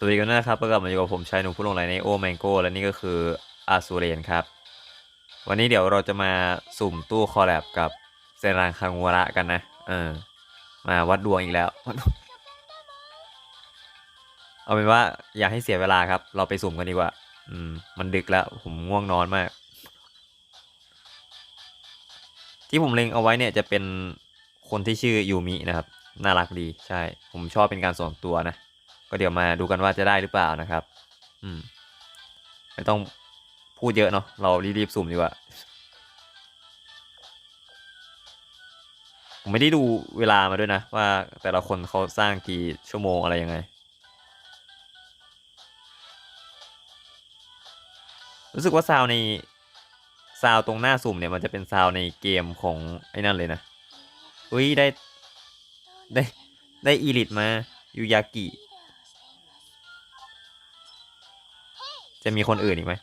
สวัสดีกันนะครับกลับมาอยู่กับผมชายหนุ่มผู้ลงไหลในโอแมงโกและนี่ก็คืออาซูเรนครับ วันนี้เดี๋ยวเราจะมาสุ่มตู้คอลแลบกับเซรังคังวระกันนะ เออ มาวัดดวงอีกแล้ว เอาเป็นว่าอย่าให้เสียเวลาครับ เราไปสุ่มกันดีกว่า อืม มันดึกแล้ว ผมง่วงนอนมาก ที่ผมเล็งเอาไว้เนี่ยจะเป็นคนที่ชื่อยูมินะครับ น่ารักดี ใช่ ผมชอบเป็นการส่วนตัวนะ ก็เดี๋ยวมาดูกันว่าจะได้หรือเปล่านะครับ อืม ไม่ต้องพูดเยอะเนาะเรารีบๆสุ่มดีกว่าผมไม่ได้ดูเวลามาด้วยนะ ว่าแต่ละคนเขาสร้างกี่ชั่วโมงอะไรยังไง รู้สึกว่าซาวในซาวตรงหน้าสุ่มเนี่ยมันจะเป็นซาวในเกมของไอ้นั่นเลยนะอุ้ยได้ได้ได้อีลิตมายูยากิ จะมีคนอื่นอีกไหม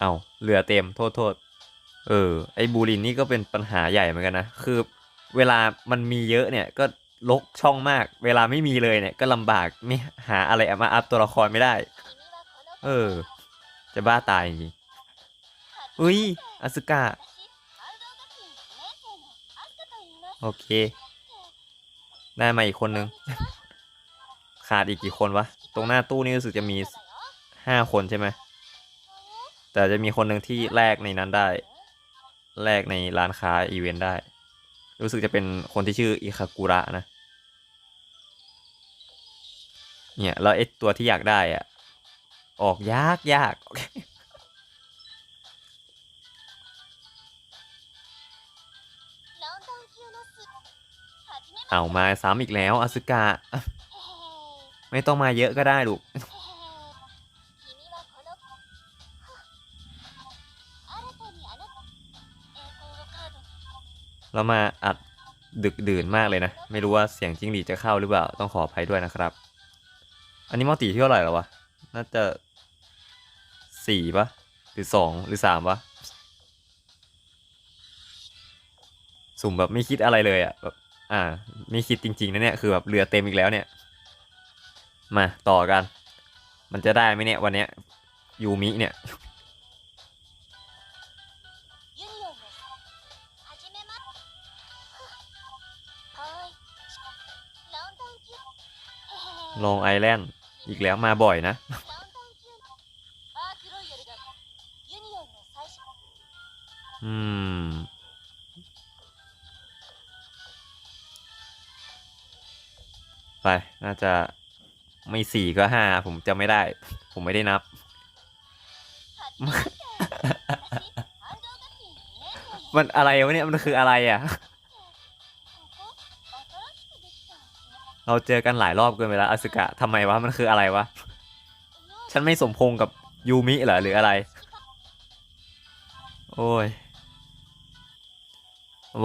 เอาเหลือเต็มโทษโทษเออ ไอ้บูลินนี่ก็เป็นปัญหาใหญ่เหมือนกันนะ คือเวลามันมีเยอะเนี่ยก็ลกช่องมาก เวลาไม่มีเลยเนี่ยก็ลำบากไม่หาอะไรมาอัพตัวละครไม่ได้ เออ จะบ้าตายจริงอุ้ยอสึกะโอเค ได้มาอีกคนนึง ขาดอีกกี่คนวะ ตรงหน้าตู้นี่รู้สึกจะมีห้าคนใช่ไหมแต่จะมีคนหนึ่งที่แลกในนั้นได้ แลกในร้านค้าอีเวนต์ได้ รู้สึกจะเป็นคนที่ชื่ออิคากุระนะ เนี่ยแล้วไอ้ตัวที่อยากได้อะออกยากยากเอามาซ้ำอีกแล้วอสึกะ ไม่ต้องมาเยอะก็ได้ลูกเรามาอัดดึกดื่นมากเลยนะ ไม่รู้ว่าเสียงจิ้งหรีดจะเข้าหรือเปล่า ต้องขออภัยด้วยนะครับ อันนี้มอตีที่เท่าไหร่แล้ววะ น่าจะสี่ปะหรือสองหรือสามปะสุ่มแบบไม่คิดอะไรเลยอะ่ะแบบ อ่า ไม่คิดจริงๆนะเนี่ย คือแบบเรือเต็มอีกแล้วเนี่ย มาต่อกัน มันจะได้ไหมเนี่ยวันเนี้ยยูมิเนี่ยลองไอแลนด์อีกแล้วมาบ่อยนะ อืม ไป น่าจะ ไม่สี่ก็ห้าผมจะไม่ได้ ผมไม่ได้นับ มันอะไรวะเนี่ยมันคืออะไรอะ เราเจอกันหลายรอบเกินไปแล้วอสึกะทำไมวะมันคืออะไรวะ ฉันไม่สมพงกับยูมิเหรอหรืออะไร โอ้ย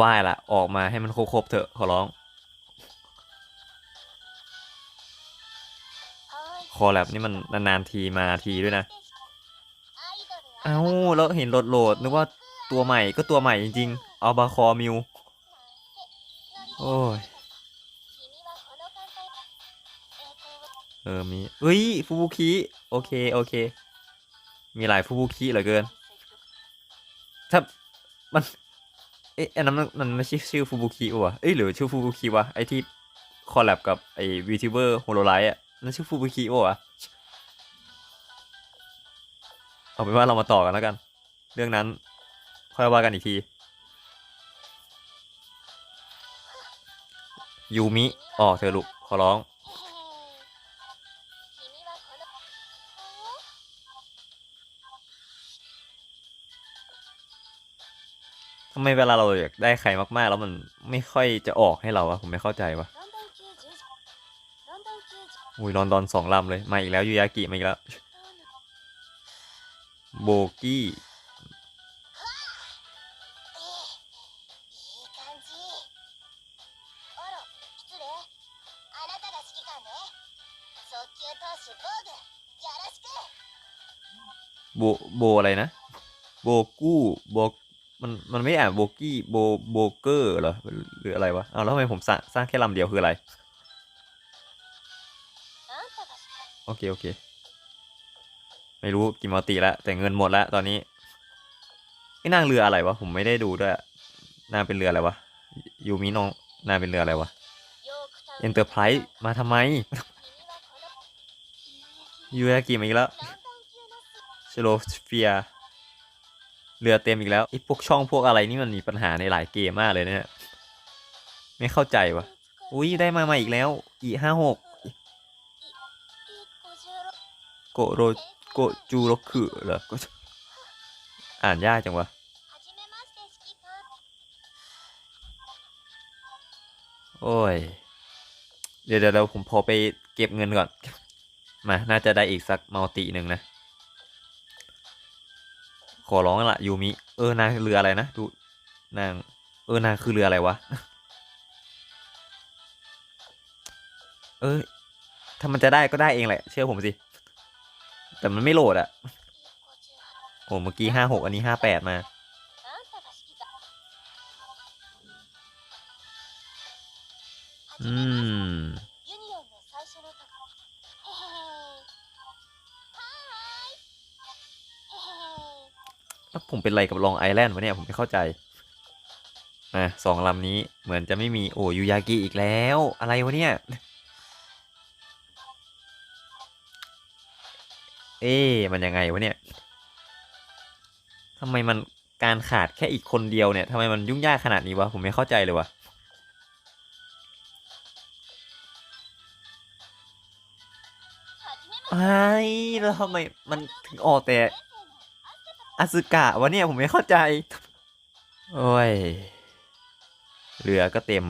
ว่ายละออกมาให้มันครบๆเถอะขอร้อง คอแลบนี่มันนานๆทีมาทีด้วยนะ เอ้าแล้วเห็นโหลดโหลดนึกว่าตัวใหม่ก็ตัวใหม่จริงๆเอาบาคอมิว โอ้ย เออมีเฮ้ยฟูบุคิโอเค โอเค มีหลายฟูบุคิเหลือเกิน ถ้ามัน เอ๊ะอันนั้นมันไม่ใช่ชื่อฟูบุคิวะเอ้ยหรือชื่อฟูบุคิวะไอที่คอลแลบกับไอวีทูเบอร์โฮโลไลท์อะ นั่นชื่อฟูบุคิวะเอาเป็นว่าเรามาต่อกันแล้วกัน เรื่องนั้นค่อยว่ากันอีกที ยูมิออกเธอลูกขอร้อง ทำไมเวลาเราอยากได้ใครมากๆ แล้วมันไม่ค่อยจะออกให้เราอะผมไม่เข้าใจวะ อุ้ยลอนดอนสองลำเลย มาอีกแล้วยูยากิมาอีกแล้ว โบกี้โบโบอะไรนะ โบกู้โบมันมันไม่อ่านโบกี้โบโบเกอร์เหรอหรืออะไรวะเอาวแล้วทำไมผมสร้างสร้างแค่ลำเดียวคืออะไร โอเค โอเค ไม่รู้กี่มัลติแล้วแต่เงินหมดแล้วตอนนี้ไอ้นางเรืออะไรวะ ผมไม่ได้ดูด้วยนางเป็นเรืออะไรวะ ยูมิน้องนางเป็นเรืออะไรวะเอ็นเตอร์ไพรส์มาทำไม ยูยากิมาอีกแล้วชโลเฟียเรือเต็มอีกแล้วไอ้พวกช่องพวกอะไรนี่มันมีปัญหาในหลายเกมมากเลยเนี่ยไม่เข้าใจวะอุ้ยได้มาใหม่อีกแล้วอีห้าหก โกโรโกจูโรคุเหรอก็อ่านยากจังวะโอ้ยเดี๋ยวเดี๋ยวเดี๋ยวผมพอไปเก็บเงินก่อน มา น่าจะได้อีกสักมัลติหนึ่งนะ ขอร้องละยูมิ เออนางเรืออะไรนะดูนาง เออนางคือเรืออะไรวะ เออ ถ้ามันจะได้ก็ได้เองแหละ เชื่อผมสิ แต่มันไม่โหลดอะโอ้เมื่อกี้ห้าหกอันนี้ห้าแปดมาอืมแล้วผมเป็นไรกับลองไอแลนด์วะเนี่ย ผมไม่เข้าใจอะสองลำนี้เหมือนจะไม่มีโอ้ยูยากิอีกแล้ว อะไรวะเนี่ย เอ๊ะมันยังไงวะเนี่ยทำไมมันการขาดแค่อีกคนเดียวเนี่ยทำไมมันยุ่งยากขนาดนี้วะผมไม่เข้าใจเลยวะไอ้แล้วทำไมมันถึงออกแต่อาซึกะวะเนี่ยผมไม่เข้าใจ โอ้ย เรือก็เต็ม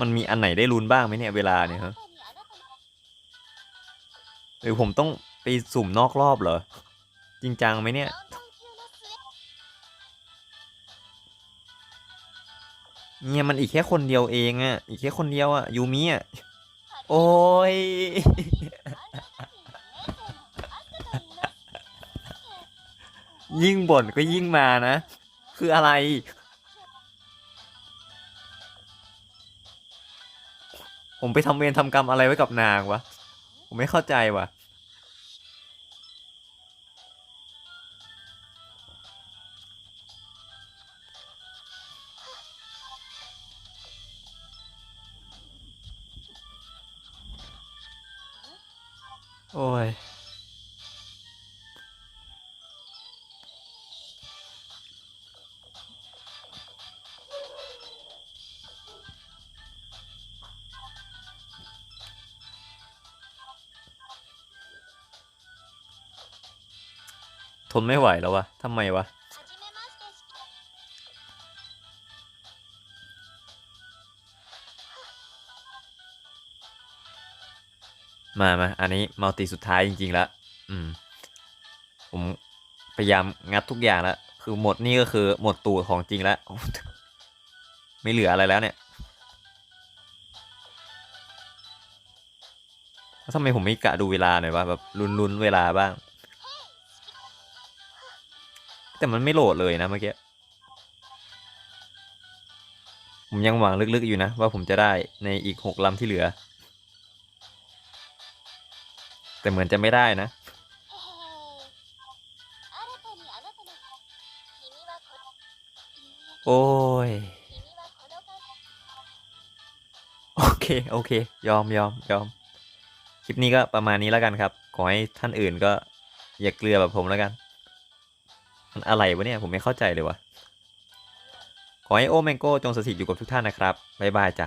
มันมีอันไหนได้ลุ้นบ้างไหมเนี่ยเวลาเนี่ยฮะหรือผมต้องไปสุ่มนอกรอบเหรอ จริงจังไหมเนี่ย เนี่ยมันอีกแค่คนเดียวเองอะอีกแค่คนเดียวอะยูมิอะ โอ้ย ยิ่งบ่นก็ยิ่งมานะ คืออะไร ผมไปทำเวรทำกรรมอะไรไว้กับนางวะ ผมไม่เข้าใจวะโอ้ย ทนไม่ไหวแล้ววะทำไมวะ มามาอันนี้มัลติสุดท้ายจริงๆแล้วอืม ผมพยายามงัดทุกอย่างแล้ว คือหมดนี่ก็คือหมดตูดของจริงแล้ว ไม่เหลืออะไรแล้วเนี่ยทำไมผมไม่กะดูเวลาหน่อยวะแบบลุ้นๆเวลาบ้าง แต่มันไม่โหลดเลยนะเมื่อกี้ ผมยังหวังลึกๆอยู่นะ ว่าผมจะได้ในอีกหกลำที่เหลือ แต่เหมือนจะไม่ได้นะ โอ้ย โอเค โอเค ยอมยอมยอม คลิปนี้ก็ประมาณนี้แล้วกันครับ ขอให้ท่านอื่นก็อย่าเกลือแบบผมแล้วกัน มันอะไรวะเนี่ย ผมไม่เข้าใจเลยวะขอให้โอแมงโก้จงสถิตอยู่กับทุกท่านนะครับ บ๊ายบายจ้ะ